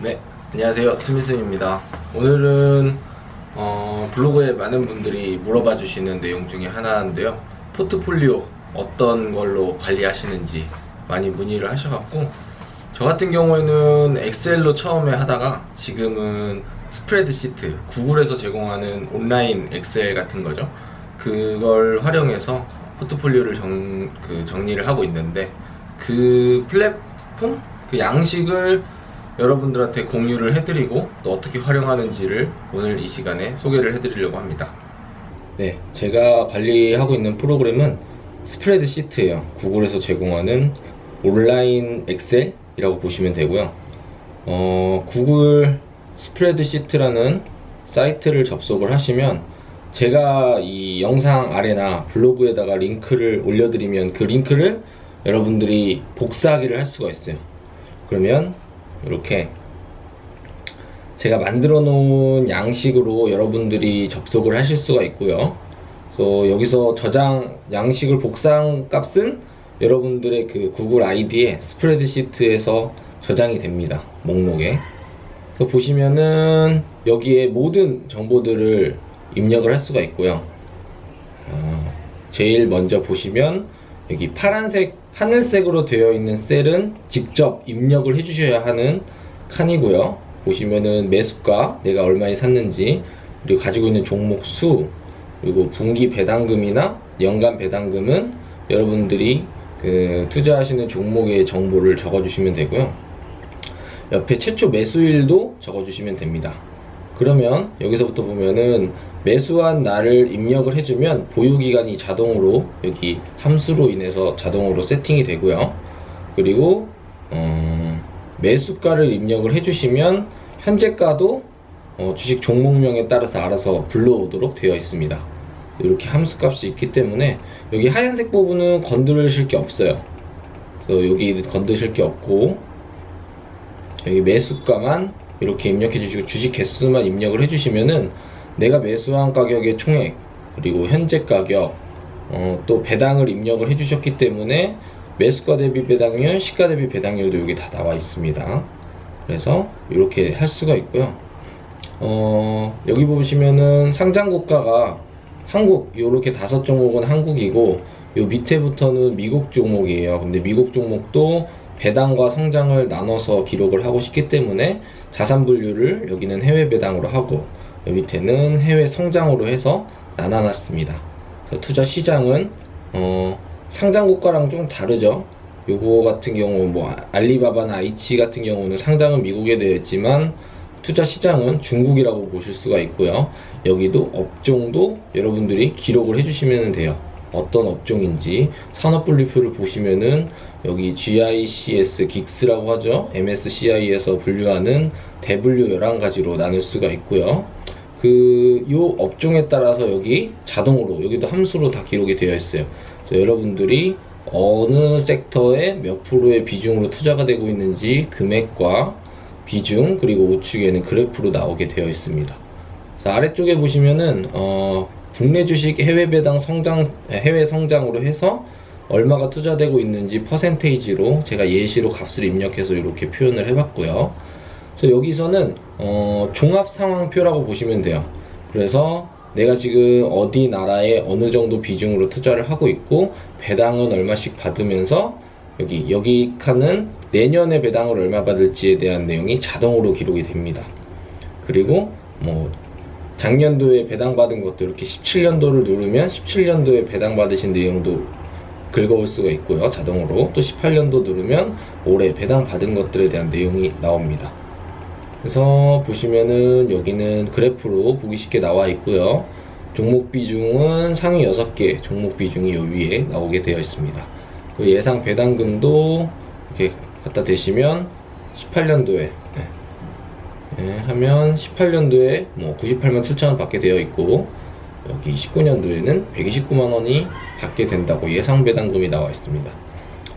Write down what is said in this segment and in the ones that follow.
네, 안녕하세요. 스미스입니다. 오늘은 어, 블로그에 많은 분들이 물어봐 주시는 내용 중에 하나인데요. 포트폴리오 어떤 걸로 관리하시는지 많이 문의를 하셔갖고 저 같은 경우에는 엑셀로 처음에 하다가 지금은 스프레드시트, 구글에서 제공하는 온라인 엑셀 같은 거죠. 그걸 활용해서 포트폴리오를 정, 그 정리를 하고 있는데 그 플랫폼, 그 양식을 여러분들한테 공유를 해드리고 또 어떻게 활용하는지를 오늘 이 시간에 소개를 해드리려고 합니다. 네, 제가 관리하고 있는 프로그램은 스프레드 시트예요. 구글에서 제공하는 온라인 엑셀이라고 보시면 되고요. 어, 구글 스프레드 시트라는 사이트를 접속을 하시면 제가 이 영상 아래나 블로그에다가 링크를 올려드리면 그 링크를 여러분들이 복사하기를 할 수가 있어요. 그러면 이렇게 제가 만들어 놓은 양식으로 여러분들이 접속을 하실 수가 있고요. 그래서 여기서 저장 양식을 복사한 값은 여러분들의 그 구글 아이디에 스프레드시트에서 저장이 됩니다. 목록에. 그래서 보시면은 여기에 모든 정보들을 입력을 할 수가 있고요. 어, 제일 먼저 보시면 여기 파란색 하늘색으로 되어 있는 셀은 직접 입력을 해주셔야 하는 칸이고요. 보시면은 매수가 내가 얼마에 샀는지 그리고 가지고 있는 종목 수 그리고 분기 배당금이나 연간 배당금은 여러분들이 그 투자하시는 종목의 정보를 적어주시면 되고요. 옆에 최초 매수일도 적어주시면 됩니다. 그러면 여기서부터 보면은 매수한 날을 입력을 해주면 보유기간이 자동으로 여기 함수로 인해서 자동으로 세팅이 되고요. 그리고 어, 매수가를 입력을 해주시면 현재가도 어, 주식 종목명에 따라서 알아서 불러오도록 되어 있습니다. 이렇게 함수값이 있기 때문에 여기 하얀색 부분은 건드리실 게 없어요. 여기 건드실 게 없고 여기 매수가만 이렇게 입력해 주시고 주식 개수만 입력을 해 주시면은 내가 매수한 가격의 총액 그리고 현재 가격 어, 또 배당을 입력을 해주셨기 때문에 매수가 대비 배당률, 시가 대비 배당률도 여기 다 나와 있습니다. 그래서 이렇게 할 수가 있고요. 어, 여기 보시면은 상장 국가가 한국 이렇게 다섯 종목은 한국이고 요 밑에부터는 미국 종목이에요. 근데 미국 종목도 배당과 성장을 나눠서 기록을 하고 싶기 때문에 자산 분류를 여기는 해외 배당으로 하고 요 밑에는 해외 성장으로 해서 나눠놨습니다. 투자 시장은 어, 상장 국가랑 좀 다르죠. 요거 같은 경우 뭐 알리바바나 아이치 같은 경우는 상장은 미국에 되어 있지만 투자 시장은 중국이라고 보실 수가 있고요. 여기도 업종도 여러분들이 기록을 해주시면 돼요. 어떤 업종인지 산업 분류표를 보시면은 여기 GICS, GIX라고 하죠. MSCI에서 분류하는 대분류 11가지로 나눌 수가 있고요. 그, 요 업종에 따라서 여기 자동으로, 여기도 함수로 다 기록이 되어 있어요. 여러분들이 어느 섹터에 몇 프로의 비중으로 투자가 되고 있는지 금액과 비중, 그리고 우측에는 그래프로 나오게 되어 있습니다. 아래쪽에 보시면은, 어, 국내 주식 해외 배당 성장, 해외 성장으로 해서 얼마가 투자되고 있는지 퍼센테이지로 제가 예시로 값을 입력해서 이렇게 표현을 해봤고요. 그래서 여기서는 어, 종합 상황표라고 보시면 돼요. 그래서 내가 지금 어디 나라에 어느 정도 비중으로 투자를 하고 있고 배당은 얼마씩 받으면서 여기 여기 칸은 내년에 배당을 얼마 받을지에 대한 내용이 자동으로 기록이 됩니다. 그리고 뭐 작년도에 배당 받은 것도 이렇게 17년도를 누르면 17년도에 배당 받으신 내용도 긁어올 수가 있고요. 자동으로. 또 18년도 누르면 올해 배당 받은 것들에 대한 내용이 나옵니다. 그래서 보시면은 여기는 그래프로 보기 쉽게 나와 있고요. 종목 비중은 상위 6개 종목 비중이 요 위에 나오게 되어 있습니다. 그 예상 배당금도 이렇게 갖다 대시면 18년도에 네, 하면 18년도에 뭐 98만 7천 원 받게 되어 있고 여기 19년도에는 129만 원이 받게 된다고 예상 배당금이 나와 있습니다.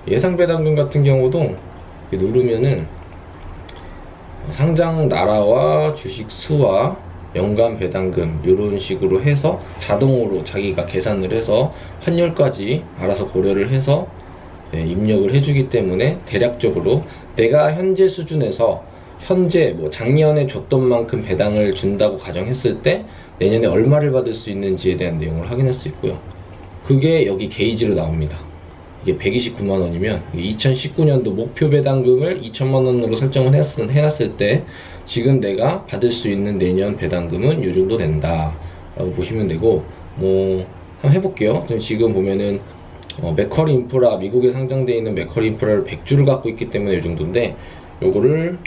예상 배당금 같은 경우도 누르면은 상장 나라와 주식 수와 연간 배당금 이런 식으로 해서 자동으로 자기가 계산을 해서 환율까지 알아서 고려를 해서 네, 입력을 해주기 때문에 대략적으로 내가 현재 수준에서 현재 뭐 작년에 줬던 만큼 배당을 준다고 가정했을 때 내년에 얼마를 받을 수 있는지에 대한 내용을 확인할 수 있고요. 그게 여기 게이지로 나옵니다. 이게 129만 원이면 2019년도 목표 배당금을 2천만 원으로 설정을 해놨, 해놨을 때 지금 내가 받을 수 있는 내년 배당금은 이 정도 된다 라고 보시면 되고 뭐 한번 해볼게요 지금 보면은 어, 맥커리 인프라 미국에 상장되어 있는 맥커리 인프라를 100주를 갖고 있기 때문에 이 정도인데 요거를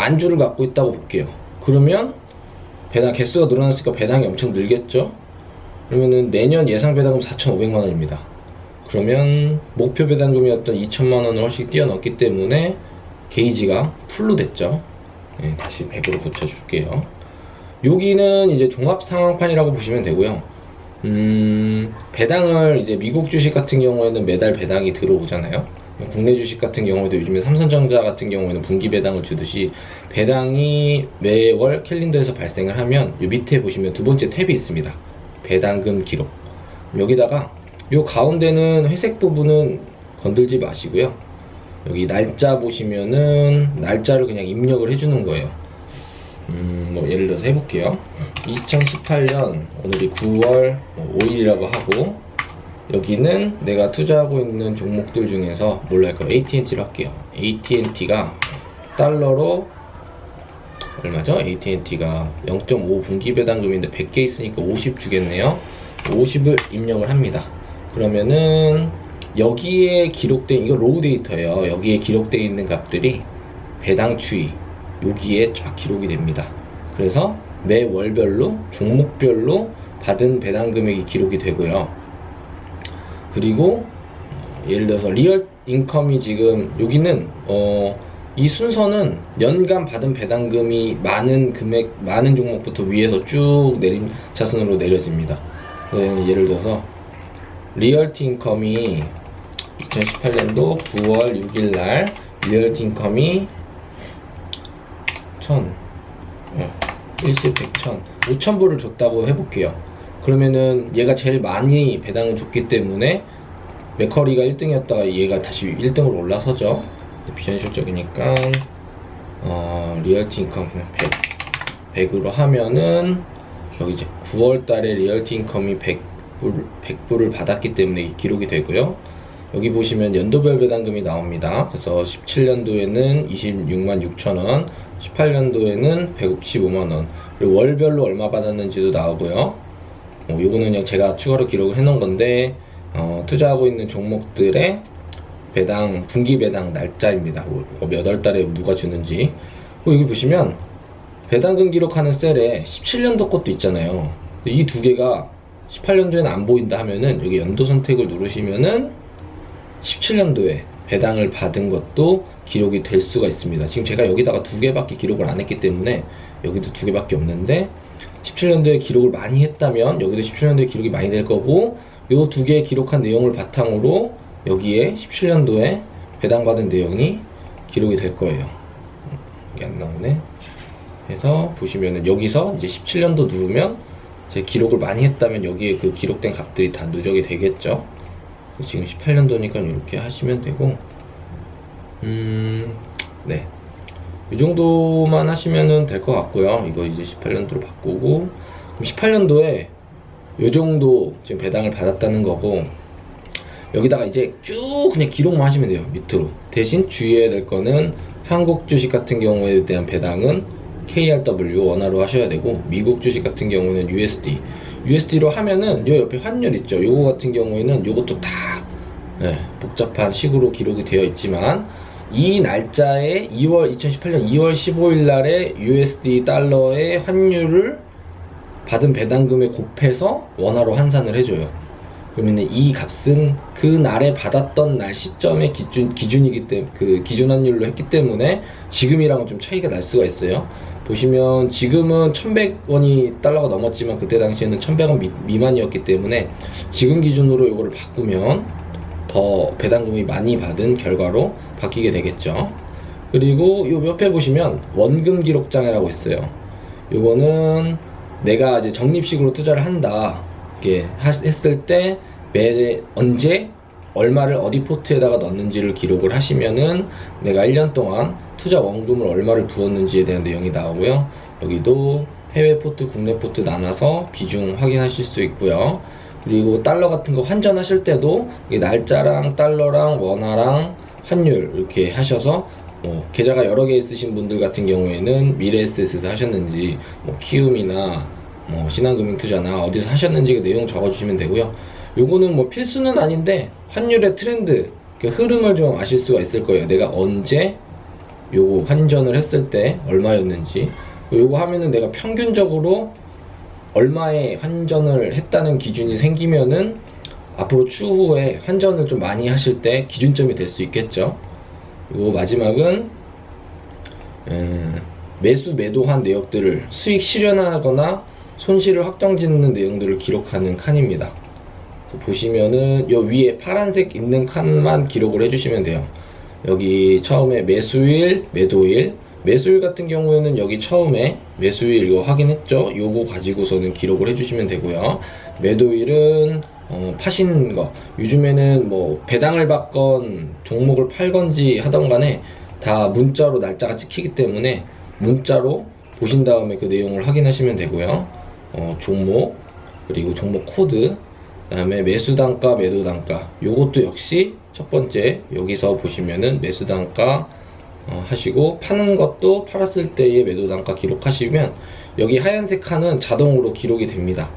만 주를 갖고 있다고 볼게요 그러면 배당 개수가 늘어났으니까 배당이 엄청 늘겠죠 그러면은 내년 예상 배당금 4,500만 원입니다 그러면 목표 배당금이었던 2천만 원을 훨씬 뛰어넘기 때문에 게이지가 풀로 됐죠. 네, 다시 100으로 고쳐줄게요. 여기는 이제 종합 상황판이라고 보시면 되고요. 음, 배당을 이제 미국 주식 같은 경우에는 매달 배당이 들어오잖아요. 국내 주식 같은 경우에도 요즘에 삼성전자 같은 경우에는 분기 배당을 주듯이 배당이 매월 캘린더에서 발생을 하면 이 밑에 보시면 두 번째 탭이 있습니다. 배당금 기록. 여기다가 요 가운데는 회색 부분은 건들지 마시고요. 여기 날짜 보시면은 날짜를 그냥 입력을 해주는 거예요. 음, 뭐 예를 들어서 해볼게요. 2018년 오늘이 9월 5일이라고 하고 여기는 내가 투자하고 있는 종목들 중에서 뭘로 할까요? AT&T로 할게요. AT&T가 달러로 얼마죠? AT&T가 0.5 분기 배당금인데 100개 있으니까 50 주겠네요. 50을 입력을 합니다. 그러면은 여기에 기록된 이거 로우 데이터예요. 여기에 기록되어 있는 값들이 배당 추이 여기에 쫙 기록이 됩니다. 그래서 매 월별로 종목별로 받은 배당 금액이 기록이 되고요. 그리고 예를 들어서 리얼 인컴이 지금 여기는 어, 이 순서는 연간 받은 배당금이 많은 금액 많은 종목부터 위에서 쭉 내림 차순으로 내려집니다. 네, 예를 들어서 리얼티 인컴이 2018년도 9월 6일 날 리얼티 인컴이 1000 일시 100천 5천불을 줬다고 해볼게요 그러면은 얘가 제일 많이 배당을 줬기 때문에 맥커리가 1등이었다가 얘가 다시 1등으로 올라서죠 비현실적이니까 어, 리얼티 인컴 100 100으로 하면은 여기 이제 9월 달에 리얼티 인컴이 100 100불을 받았기 때문에 기록이 되고요. 여기 보시면 연도별 배당금이 나옵니다. 그래서 17년도에는 26만 6천원, 18년도에는 115만원, 그리고 월별로 얼마 받았는지도 나오고요. 어, 요거는 제가 추가로 기록을 해놓은 건데, 어, 투자하고 있는 종목들의 배당, 분기 배당 날짜입니다. 뭐, 몇월 달에 누가 주는지. 여기 보시면, 배당금 기록하는 셀에 17년도 것도 있잖아요. 이 두 개가 18년도에는 안 보인다 하면은 여기 연도 선택을 누르시면은 17년도에 배당을 받은 것도 기록이 될 수가 있습니다. 지금 제가 여기다가 두 개밖에 기록을 안 했기 때문에 여기도 두 개밖에 없는데 17년도에 기록을 많이 했다면 여기도 17년도에 기록이 많이 될 거고 요 두개 기록한 내용을 바탕으로 여기에 17년도에 배당받은 내용이 기록이 될 거예요. 이게 안 나오네. 그래서 보시면은 여기서 이제 17년도 누르면 제 기록을 많이 했다면 여기에 그 기록된 값들이 다 누적이 되겠죠. 지금 18년도니까 이렇게 하시면 되고, 음, 네. 이 정도만 하시면 될 것 같고요. 이거 이제 18년도로 바꾸고, 18년도에 이 정도 지금 배당을 받았다는 거고, 여기다가 이제 쭉 그냥 기록만 하시면 돼요. 밑으로. 대신 주의해야 될 거는 한국 주식 같은 경우에 대한 배당은 KRW 원화로 하셔야 되고 미국 주식 같은 경우는 USD USD로 하면은 요 옆에 환율 있죠 요거 같은 경우에는 요것도 다 네, 복잡한 식으로 기록이 되어 있지만 이 날짜에 2월 2018년 2월 15일 날에 USD 달러의 환율을 받은 배당금에 곱해서 원화로 환산을 해줘요. 그러면 이 값은 그 날에 받았던 날 시점의 기준 기준이기 때문에 그 기준 환율로 했기 때문에 지금이랑은 좀 차이가 날 수가 있어요. 보시면 지금은 1100원이 달러가 넘었지만 그때 당시에는 1100원 미, 미만이었기 때문에 지금 기준으로 이거를 바꾸면 더 배당금이 많이 받은 결과로 바뀌게 되겠죠. 그리고 요 옆에 보시면 원금 기록장이라고 있어요. 요거는 내가 이제 적립식으로 투자를 한다. 이렇게 했을 때 매 언제 얼마를 어디 포트에다가 넣는지를 기록을 하시면은 내가 1년 동안 투자 원금을 얼마를 부었는지에 대한 내용이 나오고요. 여기도 해외 포트, 국내 포트 나눠서 비중 확인하실 수 있고요. 그리고 달러 같은 거 환전하실 때도 이 날짜랑 달러랑 원화랑 환율 이렇게 하셔서 뭐 계좌가 여러 개 있으신 분들 같은 경우에는 미래에셋에서 하셨는지 뭐 키움이나 뭐 신한금융투자나 어디서 하셨는지 그 내용 적어주시면 되고요. 요거는 뭐 필수는 아닌데 환율의 트렌드 그 흐름을 좀 아실 수가 있을 거예요. 내가 언제 요거 환전을 했을 때 얼마였는지 요거 하면은 내가 평균적으로 얼마에 환전을 했다는 기준이 생기면은 앞으로 추후에 환전을 좀 많이 하실 때 기준점이 될 수 있겠죠. 그리고 마지막은 음, 매수 매도한 내역들을 수익 실현하거나 손실을 확정짓는 내용들을 기록하는 칸입니다. 보시면은 요 위에 파란색 있는 칸만 기록을 해주시면 돼요. 여기 처음에 매수일, 매도일, 매수일 같은 경우에는 여기 처음에 매수일 이거 확인했죠? 요거 가지고서는 기록을 해주시면 되고요. 매도일은 어, 파신 거. 요즘에는 뭐 배당을 받건 종목을 팔건지 하던 간에 다 문자로 날짜가 찍히기 때문에 문자로 보신 다음에 그 내용을 확인하시면 되고요. 어, 종목 그리고 종목 코드 그 다음에 매수 단가, 매도 단가. 요것도 역시 첫 번째 여기서 보시면은 매수 단가 어, 하시고 파는 것도 팔았을 때의 매도 단가 기록하시면 여기 하얀색 칸은 자동으로 기록이 됩니다.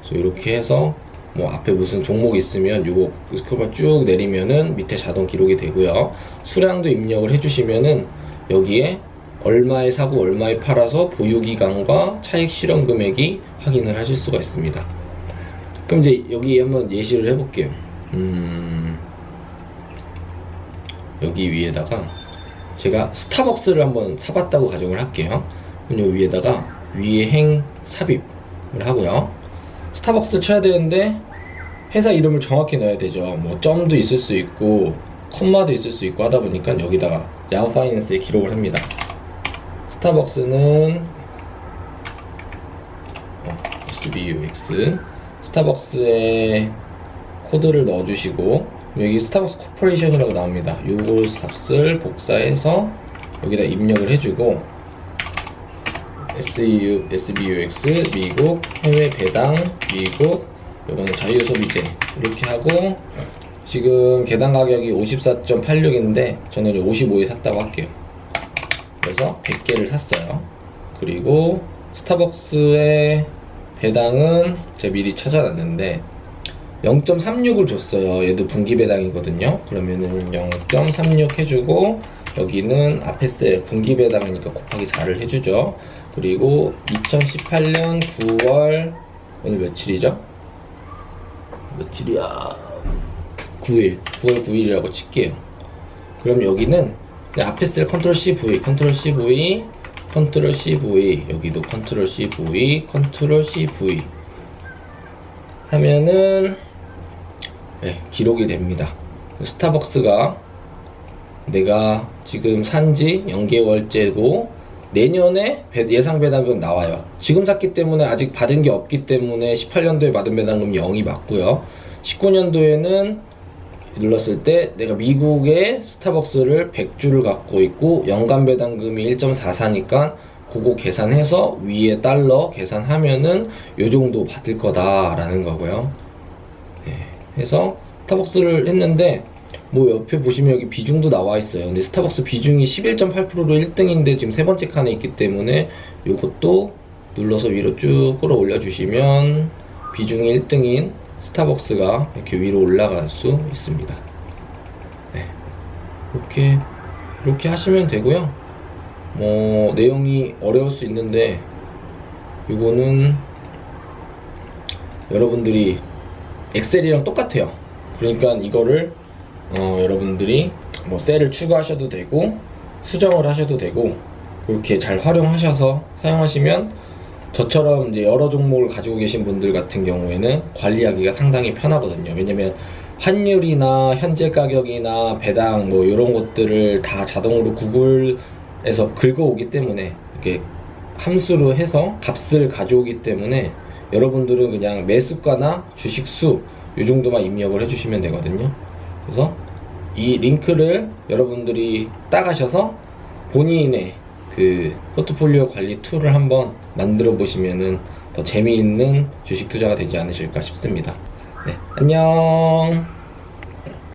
그래서 이렇게 해서 뭐 앞에 무슨 종목 있으면 요거 스크롤 쭉 내리면은 밑에 자동 기록이 되고요. 수량도 입력을 해주시면은 여기에 얼마에 사고 얼마에 팔아서 보유 기간과 차익 실현 금액이 확인을 하실 수가 있습니다. 그럼 이제 여기 한번 예시를 해볼게요. 음, 여기 위에다가 제가 스타벅스를 한번 사봤다고 가정을 할게요. 그럼 여기 위에다가 위에 행 삽입을 하고요. 스타벅스를 쳐야 되는데 회사 이름을 정확히 넣어야 되죠. 뭐 점도 있을 수 있고 콤마도 있을 수 있고 하다 보니까 여기다가 야후 파이낸스에 기록을 합니다. 스타벅스는 어, SBUX 스타벅스에 코드를 넣어주시고 여기 스타벅스 코퍼레이션이라고 나옵니다. 요거 값을 복사해서 여기다 입력을 해주고 SEU, SBUX 미국 해외 배당 미국 요거는 자유소비재 이렇게 하고 지금 개당 가격이 54.86인데 저는 55에 샀다고 할게요. 그래서 100개를 샀어요. 그리고 스타벅스의 배당은 제가 미리 찾아놨는데 0.36을 줬어요. 얘도 분기 배당이거든요. 그러면은 0.36 해주고 여기는 앞에 셀 분기 배당이니까 곱하기 4를 해주죠. 그리고 2018년 9월 오늘 며칠이죠? 며칠이야? 9일, 9월 9일이라고 칠게요. 그럼 여기는 그냥 앞에 셀 컨트롤 CV, 컨트롤 CV, 컨트롤 CV, 여기도 컨트롤 CV, 컨트롤 CV 하면은 네, 기록이 됩니다. 스타벅스가 내가 지금 산지 0개월째고 내년에 배- 예상 배당금 나와요. 지금 샀기 때문에 아직 받은 게 없기 때문에 18년도에 받은 배당금 0이 맞고요. 19년도에는 눌렀을 때 내가 미국의 스타벅스를 100주를 갖고 있고 연간 배당금이 1.44니까 그거 계산해서 위에 달러 계산하면은 요 정도 받을 거다라는 거고요. 네, 해서 스타벅스를 했는데 뭐 옆에 보시면 여기 비중도 나와 있어요. 근데 스타벅스 비중이 11.8%로 1등인데 지금 세 번째 칸에 있기 때문에 이것도 눌러서 위로 쭉 끌어올려 주시면 비중이 1등인 스타벅스가 이렇게 위로 올라갈 수 있습니다. 네. 이렇게 이렇게 하시면 되고요. 뭐 내용이 어려울 수 있는데 이거는 여러분들이 엑셀이랑 똑같아요. 그러니까 이거를 어, 여러분들이 뭐 셀을 추가하셔도 되고 수정을 하셔도 되고 그렇게 잘 활용하셔서 사용하시면 저처럼 이제 여러 종목을 가지고 계신 분들 같은 경우에는 관리하기가 상당히 편하거든요. 왜냐면 환율이나 현재 가격이나 배당 뭐 이런 것들을 다 자동으로 구글에서 긁어오기 때문에 이렇게 함수로 해서 값을 가져오기 때문에 여러분들은 그냥 매수가나 주식 수 이 정도만 입력을 해주시면 되거든요. 그래서 이 링크를 여러분들이 따가셔서 본인의 그 포트폴리오 관리 툴을 한번 만들어 보시면은 더 재미있는 주식 투자가 되지 않으실까 싶습니다. 네, 안녕.